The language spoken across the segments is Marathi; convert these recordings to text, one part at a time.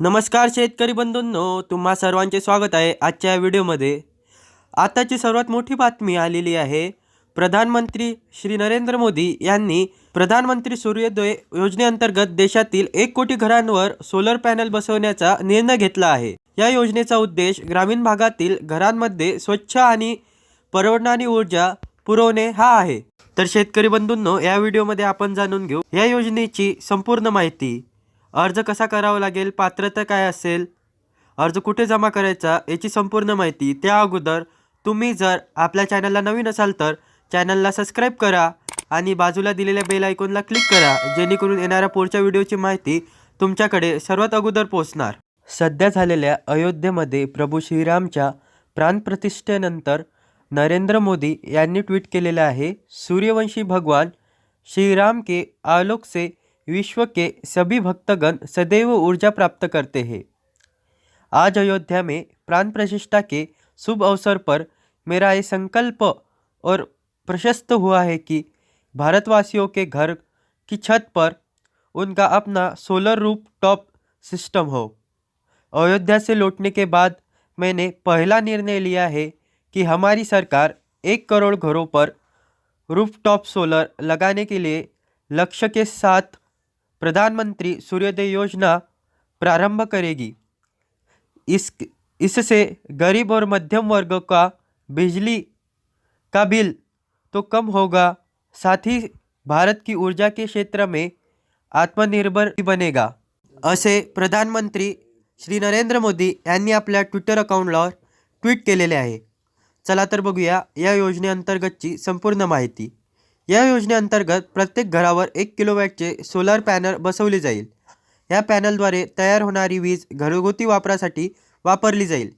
नमस्कार शेतकरी बंधूंनो तुम्हा सर्वांचे स्वागत आहे आजच्या या व्हिडिओमध्ये. आताची सर्वात मोठी बातमी आलेली आहे प्रधानमंत्री श्री नरेंद्र मोदी यांनी प्रधानमंत्री सूर्योदय योजनेअंतर्गत देशातील एक कोटी घरांवर सोलर पॅनल बसवण्याचा निर्णय घेतला आहे. या योजनेचा उद्देश ग्रामीण भागातील घरांमध्ये स्वच्छ आणि परवडणारी ऊर्जा पुरवणे हा आहे. तर शेतकरी बंधूंनो या व्हिडिओमध्ये आपण जाणून घेऊ. या योजनेची संपूर्ण माहिती. अर्ज कसा करावा लागेल? पात्रता काय असेल? अर्ज कुठे जमा करायचा? याची संपूर्ण माहिती त्या अगोदर तुम्ही जर आपल्या चॅनलला नवीन असाल तर चॅनलला सबस्क्राईब करा आणि बाजूला दिलेल्या बेल आयकॉनला क्लिक करा जेणेकरून येणाऱ्या पुढच्या व्हिडिओची माहिती तुमच्याकडे सर्वात अगोदर पोहोचणार. सध्या झालेल्या अयोध्येमध्ये प्रभू श्रीरामच्या प्राणप्रतिष्ठेनंतर नरेंद्र मोदी यांनी ट्विट केलेलं आहे सूर्यवंशी भगवान श्रीराम के आलोक से विश्व के सभी भक्तगण सदैव ऊर्जा प्राप्त करते हैं। आज अयोध्या में प्राण प्रतिष्ठा के शुभ अवसर पर मेरा ये संकल्प और प्रशस्त हुआ है कि भारतवासियों के घर की छत पर उनका अपना सोलर रूफ टॉप सिस्टम हो। अयोध्या से लौटने के बाद मैंने पहला निर्णय लिया है कि हमारी सरकार एक करोड़ घरों पर रूफटॉप सोलर लगाने के लिए लक्ष्य के साथ प्रधानमंत्री सूर्योदय योजना प्रारंभ करेगी। इस इससे गरीब और मध्यम वर्ग का बिजली का बिल तो कम होगा साथ ही भारत की ऊर्जा के क्षेत्र में आत्मनिर्भर बनेगा। असे प्रधानमंत्री श्री नरेंद्र मोदी यांनी आपल्या ट्विटर अकाउंटवर ट्विट केलेले आहे। चला तर बघूया या योजनेअंतर्गतची संपूर्ण माहिती। या योजनेअंतर्गत प्रत्येक घरावर एक किलोवॅटचे सोलर पॅनल बसवले जाईल. या पॅनलद्वारे तयार होणारी वीज घरगुती वापरासाठी वापरली जाईल.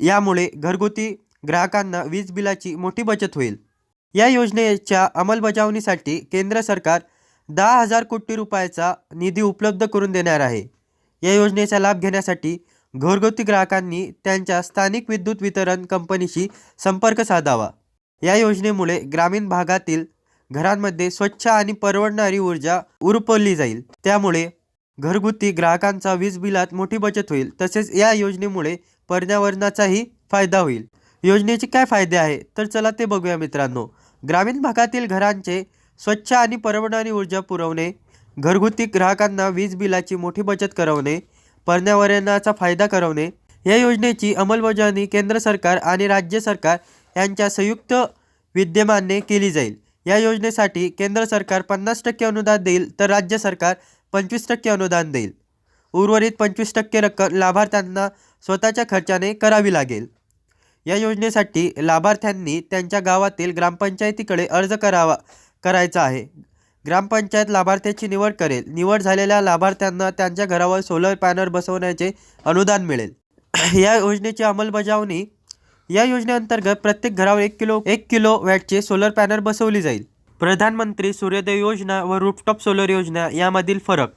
यामुळे घरगुती ग्राहकांना वीज बिलाची मोठी बचत होईल. या योजनेच्या अंमलबजावणीसाठी केंद्र सरकार दहा हजार कोटी रुपयाचा निधी उपलब्ध करून देणार आहे. या योजनेचा लाभ घेण्यासाठी घरगुती ग्राहकांनी त्यांच्या स्थानिक विद्युत वितरण कंपनीशी संपर्क साधावा. या योजनेमुळे ग्रामीण भागातील घरांमध्ये स्वच्छ आणि परवडणारी ऊर्जा उरपवली जाईल. त्यामुळे घरगुती ग्राहकांचा वीज बिलात मोठी बचत होईल. तसेच या योजनेमुळे पर्यावरणाचाही फायदा होईल. योजनेचे काय फायदे आहे? तर चला ते बघूया मित्रांनो. ग्रामीण भागातील घरांचे स्वच्छ आणि परवडणारी ऊर्जा पुरवणे घरगुती ग्राहकांना वीज बिलाची मोठी बचत करवणे पर्यावरणाचा फायदा करवणे या योजनेची अंमलबजावणी केंद्र सरकार आणि राज्य सरकार यांच्या संयुक्त विद्यमाने केली जाईल. या योजनेसाठी केंद्र सरकार पन्नास टक्के अनुदान देईल तर राज्य सरकार पंचवीस टक्के अनुदान देईल. उर्वरित पंचवीस टक्के रक्कम लाभार्थ्यांना स्वतःच्या खर्चाने करावी लागेल. या योजनेसाठी लाभार्थ्यांनी त्यांच्या गावातील ग्रामपंचायतीकडे अर्ज करावा करायचा आहे. ग्रामपंचायत लाभार्थ्याची निवड करेल. निवड झालेल्या लाभार्थ्यांना त्यांच्या घरावर सोलर पॅनल बसवण्याचे अनुदान मिळेल. या योजनेची अंमलबजावणी या योजनेअंतर्गत प्रत्येक घरावर एक किलो एक किलो वॅटचे सोलर पॅनल बसवली जाईल. प्रधानमंत्री सूर्योदय योजना व रूफटॉप सोलर योजना यामधील फरक.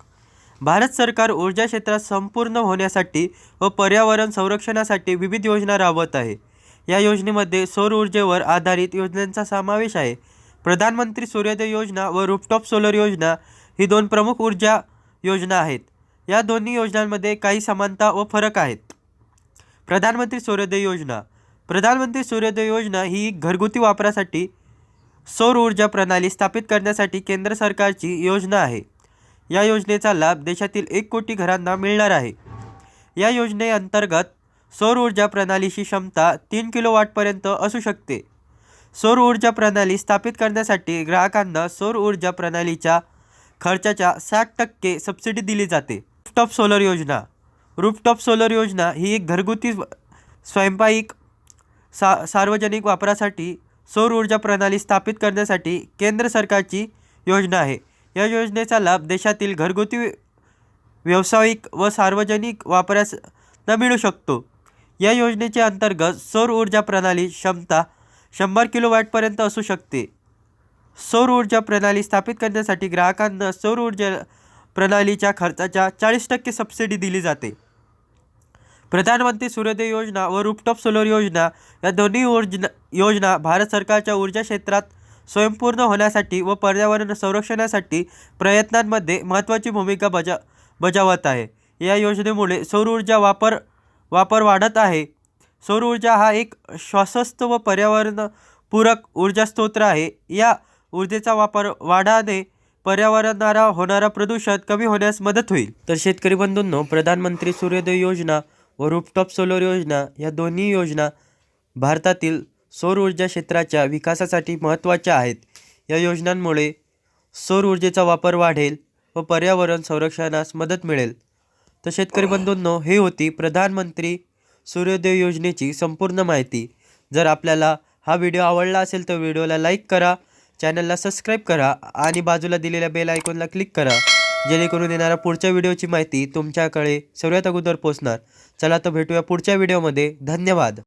भारत सरकार ऊर्जा क्षेत्रात संपूर्ण होण्यासाठी व पर्यावरण संरक्षणासाठी विविध योजना राबवत आहे. या योजनेमध्ये सौर ऊर्जेवर आधारित योजनांचा समावेश आहे. प्रधानमंत्री सूर्योदय योजना व रूफटॉप सोलर योजना ही दोन प्रमुख ऊर्जा योजना आहेत. या दोन्ही योजनांमध्ये काही समानता व फरक आहेत. प्रधानमंत्री सूर्योदय योजना प्रधानमंत्री सूर्योदय योजना ही घरगुती वापरासाठी सौर ऊर्जा प्रणाली स्थापित करण्यासाठी केंद्र सरकारची योजना आहे. या योजनेचा लाभ देशातील एक कोटी घरांना मिळणार आहे. या योजनेअंतर्गत सौर ऊर्जा प्रणालीची क्षमता तीन किलोवाटपर्यंत असू शकते. सौर ऊर्जा प्रणाली स्थापित करण्यासाठी ग्राहकांना सौर ऊर्जा प्रणालीच्या खर्चाच्या साठ टक्के सबसिडी दिली जाते. रूफटॉप सोलर योजना. रूफटॉप सोलर योजना ही एक घरगुती स्वयंपाईक सा सार्वजनिक वापरासाठी सौर ऊर्जा प्रणाली स्थापित करण्यासाठी केंद्र सरकारची योजना आहे. या योजनेचा लाभ देशातील घरगुती व्यावसायिक व सार्वजनिक वापरास न मिळू शकतो. या योजनेच्या अंतर्गत सौर ऊर्जा प्रणाली क्षमता शंभर किलोवॅटपर्यंत असू शकते. सौर ऊर्जा प्रणाली स्थापित करण्यासाठी ग्राहकांना सौर ऊर्जा प्रणालीच्या खर्चाच्या चाळीस टक्के सबसिडी दिली जाते. प्रधानमंत्री सूर्योदय योजना व रूफटॉप सोलर योजना या दोन्ही योजना योजना भारत सरकारच्या ऊर्जा क्षेत्रात स्वयंपूर्ण होण्यासाठी व पर्यावरण संरक्षणासाठी प्रयत्नांमध्ये महत्त्वाची भूमिका बजा बजावत आहे. या योजनेमुळे सौर ऊर्जा वापर वापर वाढत आहे. सौर ऊर्जा हा एक श्वासस्थ व पर्यावरणपूरक ऊर्जा स्त्रोत आहे. या ऊर्जेचा वापर वाढाने पर्यावरणाला होणारा प्रदूषण कमी होण्यास मदत होईल. तर शेतकरी बंधूंनो प्रधानमंत्री सूर्योदय योजना व रूपटॉप सोलर योजना या दोन्ही योजना भारतातील सौर ऊर्जा क्षेत्राच्या विकासासाठी महत्त्वाच्या आहेत. या योजनांमुळे सौर ऊर्जेचा वापर वाढेल व पर्यावरण संरक्षणास मदत मिळेल. तर शेतकरी बंधूंनो हे होती प्रधानमंत्री सूर्योदय योजनेची संपूर्ण माहिती. जर आपल्याला हा व्हिडिओ आवडला असेल तर व्हिडिओला लाईक करा चॅनलला सबस्क्राईब करा आणि बाजूला दिलेल्या बेल आयकॉनला क्लिक करा. जेणेकरून येणाऱ्या पुढच्या व्हिडिओची माहिती तुमच्याकडे सर्वात अगोदर पोचणार चला तर भेटूया पुढच्या व्हिडिओमध्ये. धन्यवाद.